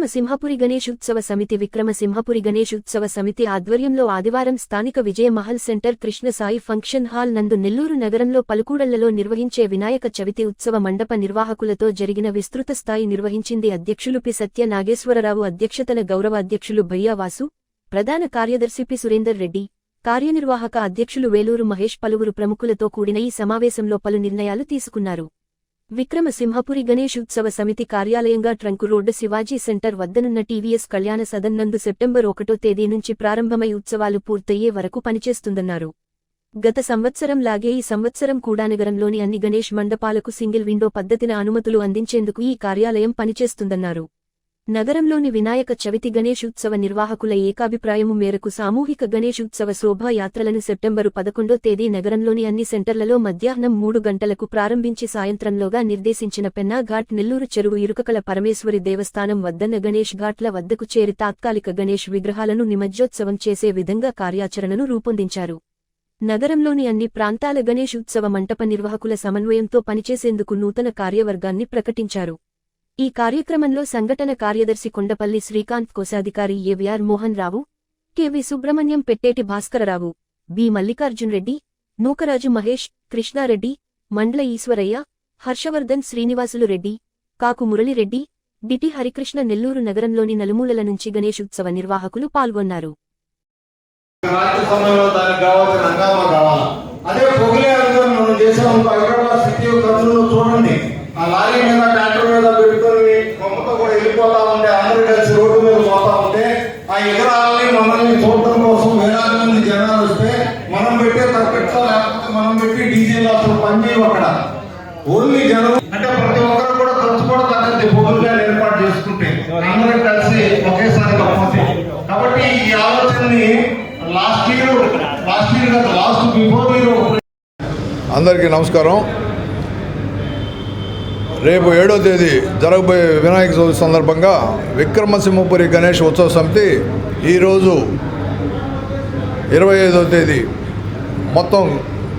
విక్రమసింహపురి గణేశోత్సవ సమితి విక్రమ సింహపురి గణేష్ గణేశోత్సవ సమితి ఆధ్వర్యంలో ఆదివారం స్థానిక Vijaya Mahal centre Krishnasai function hall నందు నెల్లూరు నగరంలో పలుకూడళ్ళలో నిర్వహించే వినాయక చవితి ఉత్సవ మండప నిర్వాహకులతో జరిగిన విస్తృత స్థాయి నిర్వహించింది అధ్యక్షులు పి సత్య నాగేశ్వరరావు అధ్యక్షతన గౌరవ అధ్యక్షులు భయ్యావాసు ప్రధాన కార్యదర్శి పి సురేందర్ రెడ్డి కార్యనిర్వాహక అధ్యక్షులు వేలూరు మహేష్ పలువురు ప్రముఖులతో కూడిన ఈ సమావేశంలో పలు నిర్ణయాలు తీసుకున్నారు. విక్రమసింహపురి గణేశోత్సవ సమితి కార్యాలయంగా ట్రంకు రోడ్డు శివాజీ సెంటర్ వద్దనున్న టీవీఎస్ కళ్యాణ సదన్ నందు సెప్టెంబర్ ఒకటో తేదీ నుంచి ప్రారంభమై ఉత్సవాలు పూర్తయ్యే వరకు పనిచేస్తుందన్నారు. గత సంవత్సరం లాగే ఈ సంవత్సరం కూడా నగరంలోని అన్ని గణేష్ మండపాలకు సింగిల్ విండో పద్ధతిన అనుమతులు అందించేందుకు ఈ కార్యాలయం పనిచేస్తుందన్నారు. నగరంలోని వినాయక చవితి గణేశోత్సవ నిర్వాహకుల ఏకాభిప్రాయము మేరకు సామూహిక గణేశోత్సవ శోభాయాత్రలను సెప్టెంబరు పదకొండో తేదీ నగరంలోని అన్ని సెంటర్లలో మధ్యాహ్నం మూడు గంటలకు ప్రారంభించి సాయంత్రంలోగా నిర్దేశించిన పెన్నాఘాట్ నెల్లూరు చెరువు ఇరుకకల పరమేశ్వరి దేవస్థానం వద్దన్న గణేష్ ఘాట్ల వద్దకు చేరి తాత్కాలిక గణేష్ విగ్రహాలను నిమజ్జోత్సవం చేసే విధంగా కార్యాచరణను రూపొందించారు. నగరంలోని అన్ని ప్రాంతాల గణేశోత్సవ మంటప నిర్వాహకుల సమన్వయంతో పనిచేసేందుకు నూతన కార్యవర్గాన్ని ప్రకటించారు. ఈ కార్యక్రమంలో సంఘటన కార్యదర్శి కొండపల్లి శ్రీకాంత్ కోశాధికారి AVR Mohan Rao KV Subrahmanyam Petteti Bhaskararao B Mallikarjun Reddy Nookaraju Mahesh Krishnareddy Mandla Eswaraiah Harshavardhan Srinivasulu Reddy Kaku Muralireddy DT Harikrishna Nellore నగరంలోని నలుమూలల నుంచి గణేశోత్సవ నిర్వాహకులు పాల్గొన్నారు. అదే మనం చూడండి. ఆ లారీ మీద ట్రాక్టర్ మీద పెట్టుకొని కొమ్మతో కూడా వెళ్ళిపోతా ఉంటే అందరూ కలిసి రోడ్డు మీద పోతా ఉంటే ఆ ఎగరాలని మనల్ని చూడటం కోసం వేలాది మంది జనాలు వస్తే మనం పెట్టే తప్పిట్లో లేకపోతే మనం పెట్టి డీజేలు అసలు పనిచేయవు అక్కడ. ఓన్లీ జనం అంటే ప్రతి ఒక్కరు కూడా ఖర్చు కూడా తగ్గదు పొగులుగా ఏర్పాటు చేసుకుంటే అందరూ కలిసి ఒకేసారి కాకపోతే కాబట్టి ఈ ఆలోచనని లాస్ట్ ఇయర్ లాస్ట్ ఇయర్ కాదు లాస్ట్ బిఫోర్ ఇయర్ అందరికీ నమస్కారం. రేపు ఏడో తేదీ జరగబోయే వినాయక చవితి సందర్భంగా విక్రమసింహపురి గణేష్ ఉత్సవ సమితి ఈరోజు ఇరవై ఐదో తేదీ. మొత్తం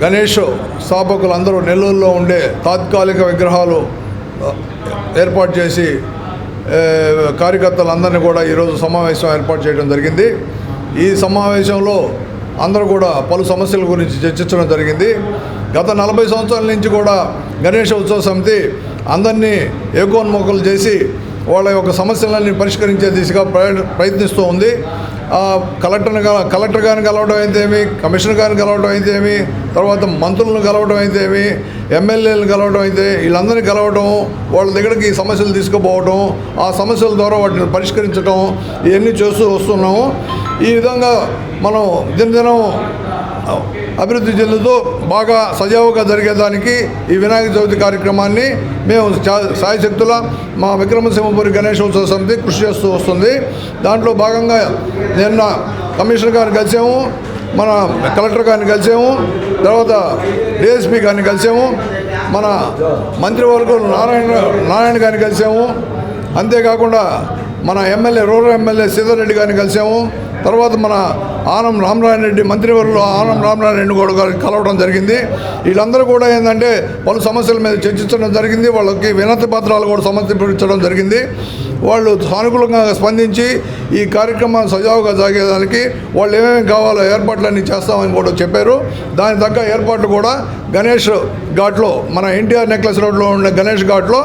గణేష్ స్థాపకులు అందరూ నెల్లూరులో ఉండే తాత్కాలిక విగ్రహాలు ఏర్పాటు చేసి కార్యకర్తలందరినీ కూడా ఈరోజు సమావేశం ఏర్పాటు చేయడం జరిగింది. ఈ సమావేశంలో అందరూ కూడా పలు సమస్యల గురించి చర్చించడం జరిగింది. గత నలభై సంవత్సరాల నుంచి కూడా గణేష ఉత్సవ సమితి అందరినీ ఏకోన్ముఖులు చేసి వాళ్ళ యొక్క సమస్యలన్నీ పరిష్కరించే దిశగా ప్రయ- ప్రయత్నిస్తూ ఉంది. కలెక్టర్ని కల కలెక్టర్ గారిని కలవడం అయితేమి కమిషనర్ గారిని కలవడం అయితేమి తర్వాత మంత్రులను కలవడం అయితేమి ఎమ్మెల్యేలను కలవడం అయితే వీళ్ళందరినీ కలవడం వాళ్ళ దగ్గరికి ఈ సమస్యలు తీసుకుపోవడం ఆ సమస్యల ద్వారా వాటిని పరిష్కరించడం ఇవన్నీ చేస్తూ వస్తున్నాము. ఈ విధంగా మనం దినదినం అభివృద్ధి చెందుతూ బాగా సజావుగా జరిగేదానికి ఈ వినాయక చవితి కార్యక్రమాన్ని మేము సాయశక్తుల మా విక్రమసింహపురి గణేశోత్సవ సమితి కృషి చేస్తూ వస్తుంది. దాంట్లో భాగంగా నిన్న కమిషనర్ గారిని కలిసాము మన కలెక్టర్ గారిని కలిసాము తర్వాత డిఎస్పీ గారిని కలిసాము మన మంత్రివర్గం నారాయణ నారాయణ గారిని కలిసాము అంతేకాకుండా మన ఎమ్మెల్యే రూరల్ ఎమ్మెల్యే సీతారెడ్డి గారిని కలిసాము తర్వాత మన ఆనం రామనారాయణ రెడ్డి మంత్రివర్యులు ఆనం రామనారాయణ రెడ్డి కూడా కలవడం జరిగింది. వీళ్ళందరూ కూడా ఏంటంటే పలు సమస్యల మీద చర్చించడం జరిగింది. వాళ్ళకి వినతి పత్రాలు కూడా సమర్పించడం జరిగింది. వాళ్ళు సానుకూలంగా స్పందించి ఈ కార్యక్రమం సజావుగా సాగేదానికి వాళ్ళు ఏమేమి కావాలో ఏర్పాట్లన్నీ చేస్తామని కూడా చెప్పారు. దాని తగ్గ ఏర్పాట్లు కూడా గణేష్ ఘాట్లో మన ఎన్టీఆర్ నెక్లెస్ రోడ్లో ఉన్న గణేష్ ఘాట్లో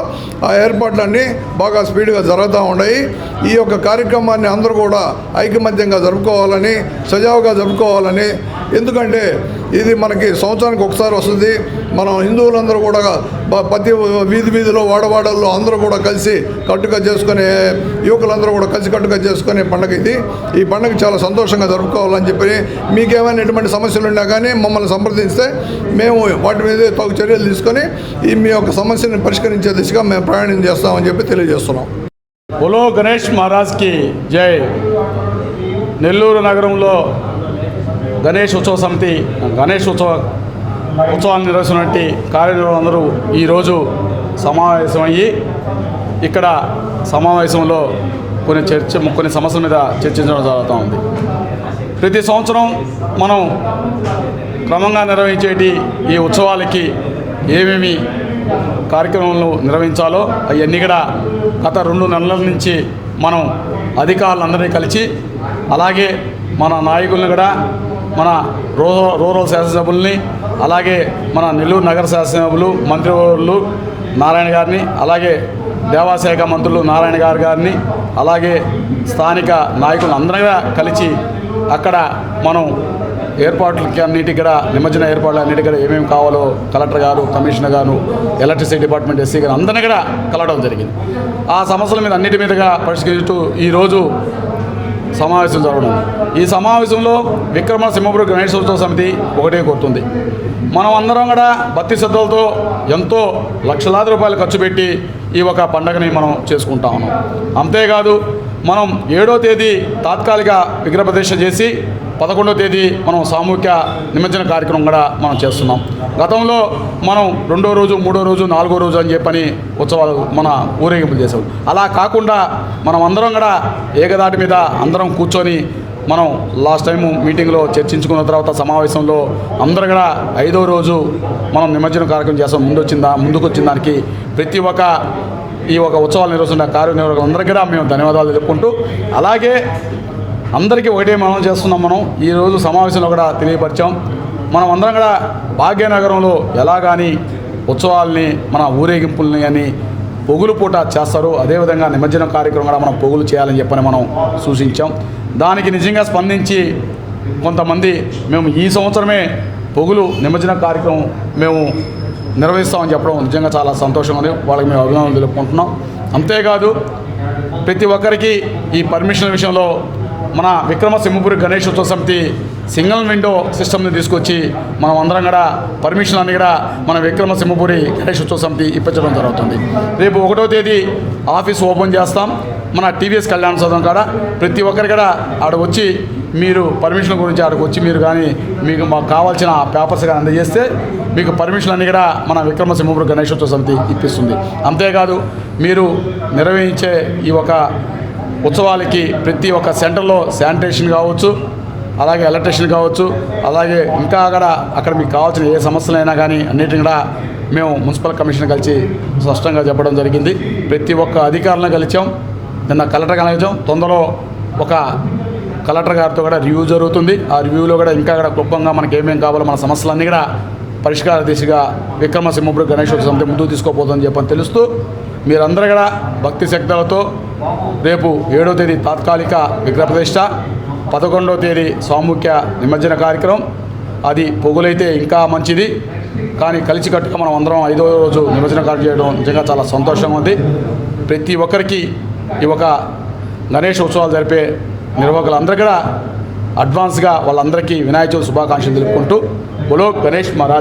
ఆ ఏర్పాట్లన్నీ బాగా స్పీడ్గా జరుగుతూ ఉన్నాయి. ఈ యొక్క కార్యక్రమాన్ని అందరూ కూడా ఐకమత్యంగా జరుపుకోవాలని సజావుగా జరుపుకోవాలని. ఎందుకంటే ఇది మనకి సంవత్సరానికి ఒకసారి వస్తుంది. మనం హిందువులందరూ కూడా ప్రతి వీధి వీధిలో వాడవాడల్లో అందరూ కూడా కలిసి కట్టుగా చేసుకునే యువకులందరూ కూడా కలిసి కట్టుగా చేసుకునే పండుగ ఇది. ఈ పండుగ చాలా సంతోషంగా జరుపుకోవాలని చెప్పి మీకేమైనా ఎటువంటి సమస్యలు ఉన్నా కానీ మమ్మల్ని సంప్రదిస్తే మేము వాటి మీద తగు చర్యలు తీసుకొని ఈ మీ యొక్క సమస్యను పరిష్కరించే దిశగా మేము ప్రయాణం చేస్తామని చెప్పి తెలియజేస్తున్నాం. బోలో గణేష్ మహారాజ్కి జై నెల్లూరు నగరంలో గణేష్ ఉత్సవ సమితి గణేష్ ఉత్సవ ఉత్సవాన్ని నిర్వహిస్తున్నటువంటి కార్యనిర్వాహకులందరూ ఈరోజు సమావేశమయ్యి ఇక్కడ సమావేశంలో కొన్ని చర్చ కొన్ని సమస్యల మీద చర్చించడం జరుగుతూ ఉంది. ప్రతి సంవత్సరం మనం క్రమంగా నిర్వహించేటి ఈ ఉత్సవాలకి ఏమేమి కార్యక్రమాలు నిర్వహించాలో అవన్నీ కూడా గత రెండు నెలల నుంచి మనం అధికారులందరినీ కలిసి అలాగే మన నాయకులను కూడా మన రూ రూరల్ శాసనసభ్యుల్ని అలాగే మన నెల్లూరు నగర శాసనసభ్యులు మంత్రివర్యులు నారాయణ గారిని అలాగే దేవాశాఖ మంత్రులు నారాయణ గారు గారిని అలాగే స్థానిక నాయకులు అందరూ కలిసి అక్కడ మనం ఏర్పాట్లకి అన్నిటికి కూడా నిమజ్జన ఏర్పాట్లు అన్నిటికీ కూడా ఏమేమి కావాలో కలెక్టర్ గారు కమిషనర్ గారు ఎలక్ట్రిసిటీ డిపార్ట్మెంట్ ఎస్సీ గారు అందరినీ కూడా కలవడం జరిగింది. ఆ సమస్యల మీద అన్నిటి మీదుగా పరిష్కరిస్తూ ఈరోజు సమావేశం జరగడం. ఈ సమావేశంలో విక్రమ సింహపురి గణేశోత్సవ సమితి ఒకటే కోరుతుంది. మనం అందరం కూడా భక్తి శ్రద్ధలతో ఎంతో లక్షలాది రూపాయలు ఖర్చు పెట్టి ఈ ఒక పండగని మనం చేసుకుంటా ఉన్నాం. అంతేకాదు మనం ఏడో తేదీ తాత్కాలిక విగ్రహ ప్రదర్శన చేసి పదకొండో తేదీ మనం సామూహిక నిమజ్జన కార్యక్రమం కూడా మనం చేస్తున్నాం. గతంలో మనం రెండో రోజు మూడో రోజు నాలుగో రోజు అని చెప్పని ఉత్సవాలు మన ఊరేగింపులు చేసాం అలా కాకుండా మనం అందరం కూడా ఏకదాటి మీద అందరం కూర్చొని మనం లాస్ట్ టైం మీటింగ్లో చర్చించుకున్న తర్వాత సమావేశంలో అందరూ కూడా ఐదో రోజు మనం నిమజ్జన కార్యక్రమం చేస్తాం. ముందు వచ్చిందా ముందుకు వచ్చిన దానికి ప్రతి ఒక్క ఈ ఒక ఉత్సవాలు నిర్వహిస్తున్న కార్యనిర్వాహకులు అందరికీ కూడా మేము ధన్యవాదాలు తెలుపుకుంటూ అలాగే అందరికీ ఒకటే మనం చేస్తున్నాం మనం. ఈరోజు సమావేశంలో కూడా తెలియపరిచాం. మనం అందరం కూడా భాగ్యనగరంలో ఎలా కానీ ఉత్సవాల్ని మన ఊరేగింపుల్ని అని పొగులు పూట చేస్తారు. అదేవిధంగా నిమజ్జనం కార్యక్రమం కూడా మనం పొగులు చేయాలని చెప్పని మనం సూచించాం. దానికి నిజంగా స్పందించి కొంతమంది మేము ఈ సంవత్సరమే పొగులు నిమజ్జన కార్యక్రమం మేము నిర్వహిస్తామని చెప్పడం నిజంగా చాలా సంతోషంగా ఉంది. వాళ్ళకి మేము అభినందనలు తెలుపుకుంటున్నాం. అంతేకాదు ప్రతి ఒక్కరికి ఈ పర్మిషన్ విషయంలో మన విక్రమ సింహపురి గణేశోత్సవ సమితి సింగిల్ విండో సిస్టమ్ని తీసుకొచ్చి మనం అందరం కూడా పర్మిషన్ అన్ని కూడా మన విక్రమ సింహపురి గణేశోత్సవ సమితి ఇప్పించడం జరుగుతుంది. రేపు ఒకటో తేదీ ఆఫీస్ ఓపెన్ చేస్తాం. మన టీవీఎస్ కళ్యాణ సదం కాడ ప్రతి ఒక్కరి కూడా ఆడ వచ్చి మీరు పర్మిషన్ గురించి ఆడికి వచ్చి మీరు కానీ మీకు మాకు కావాల్సిన పేపర్స్ కానీ అందజేస్తే మీకు పర్మిషన్ అన్ని కూడా మన విక్రమ సింహపురి గణేశోత్సవ సమితి ఇప్పిస్తుంది. అంతేకాదు మీరు నిర్వహించే ఈ ఒక ఉత్సవాలకి ప్రతి ఒక్క సెంటర్లో శానిటేషన్ కావచ్చు అలాగే ఎలక్ట్రిషన్ కావచ్చు అలాగే ఇంకా అక్కడ అక్కడ మీకు కావాల్సిన ఏ సమస్యలైనా కానీ అన్నిటిని కూడా మేము మున్సిపల్ కమిషన్ కలిసి స్పష్టంగా చెప్పడం జరిగింది. ప్రతి ఒక్క అధికారులను కలిసాం. నిన్న కలెక్టర్ కలిసాం. తొందరలో ఒక కలెక్టర్ గారితో కూడా రివ్యూ జరుగుతుంది. ఆ రివ్యూలో కూడా ఇంకా కూడా క్లుప్తంగా మనకి ఏమేమి కావాలో మన సమస్యలన్నీ కూడా పరిష్కార దిశగా విక్రమసింహపురి గణేశోత్సవం సమితి ముందుకు తీసుకోబోతుందని చెప్పని తెలుస్తూ మీరందరూ కూడా భక్తి శక్తులతో రేపు ఏడో తేదీ తాత్కాలిక విగ్రహప్రతిష్ట పదకొండవ తేదీ సాముఖ్య నిమజ్జన కార్యక్రమం. అది పొగులైతే ఇంకా మంచిది. కానీ కలిసికట్టుగా మనం అందరం ఐదో రోజు నిమజ్జన కార్యం చేయడం నిజంగా చాలా సంతోషంగా ఉంది. ప్రతి ఒక్కరికి ఈ ఒక గణేష్ ఉత్సవాలు జరిపే నిర్వాహకులందరూ కూడా అడ్వాన్స్గా వాళ్ళందరికీ వినాయక చవితి శుభాకాంక్షలు తెలుపుకుంటూ బులో గణేష్ మహారాజ్